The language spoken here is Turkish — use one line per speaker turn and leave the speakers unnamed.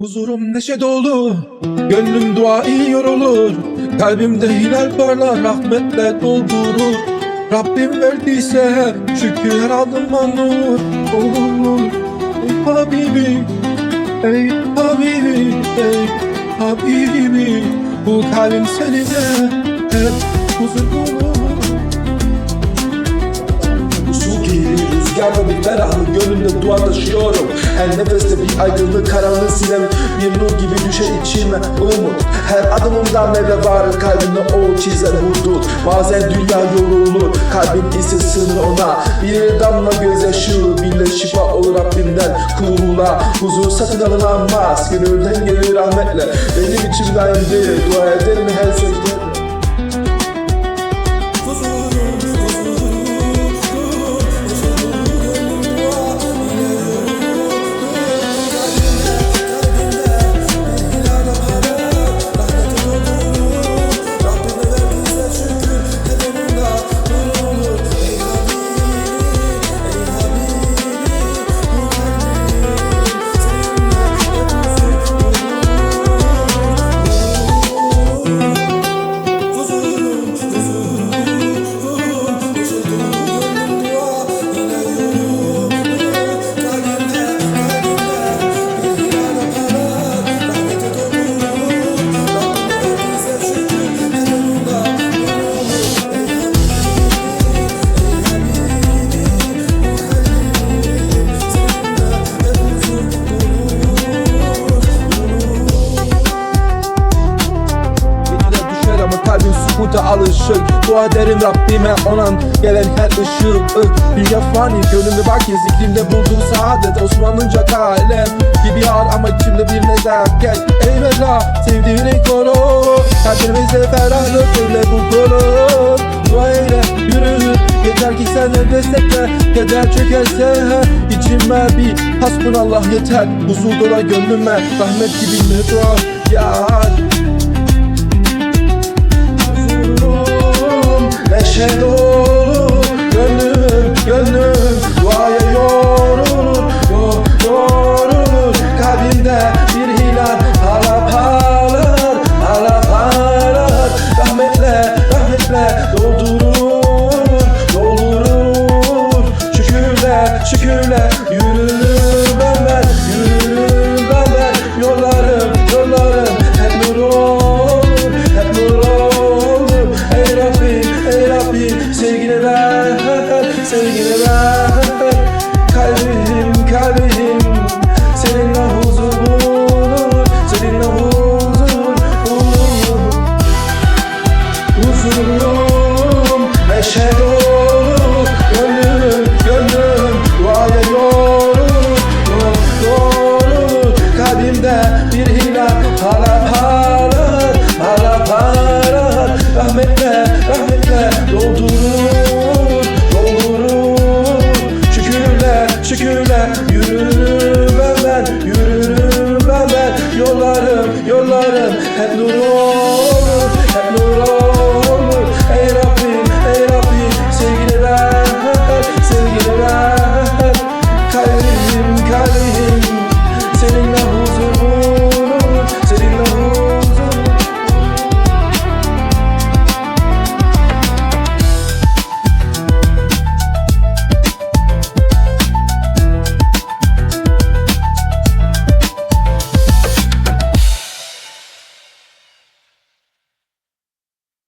Huzurum neşe dolu, gönlüm dua ediyor olur. Kalbimde hilal parlar, rahmetle doldurur. Rabbim verdiyse şükürler aldıma nur olur. Ey Habibi, ey Habibi, ey Habibi. Bu kalbim seninle hep huzur bulur.
Su gibi rüzgarla bir ferahlık Gönlümde dua taşıyorum Her nefeste bir aydınlık karanlığı sinem. Bir nur gibi düşer içime umut. Her adımımda Mevla var Kalbimde o çizer hudut Bazen dünya yorulur Kalbim ise sığınır ona. Bir damla gözyaşı Bile şifa olur Rabbimden. Kulluğa huzur satın alınamaz. Gönülden gelir rahmetle. Benim içim daimdir Dua ederim her secde
sükuta alışır Dua ederim Rabbime onan gelen her ışık Dünya fani gönlümde bak zikrimde buldum saadet Osmanlıca kalem gibi ağır ama içimde bir nezaket Ey Mevla sevdiğini koru. Kalbimizde ferahlık öyle bu konu Dua eyle yürü. Yeter ki sen de destekle Keder çökerse içime bir Hasbunallah yeter. Huzur dola gönlüme. Rahmet gibi müdrar yar
Şükürler, yürürüm Yürürüm ben ben Yürürüm ben ben. Yollarım yollarım Hep nur olur Hep nur olur. Ey Rabbim ey Rabbim Sevgili ben Sevgili ben. Kalbim kalbim Seninle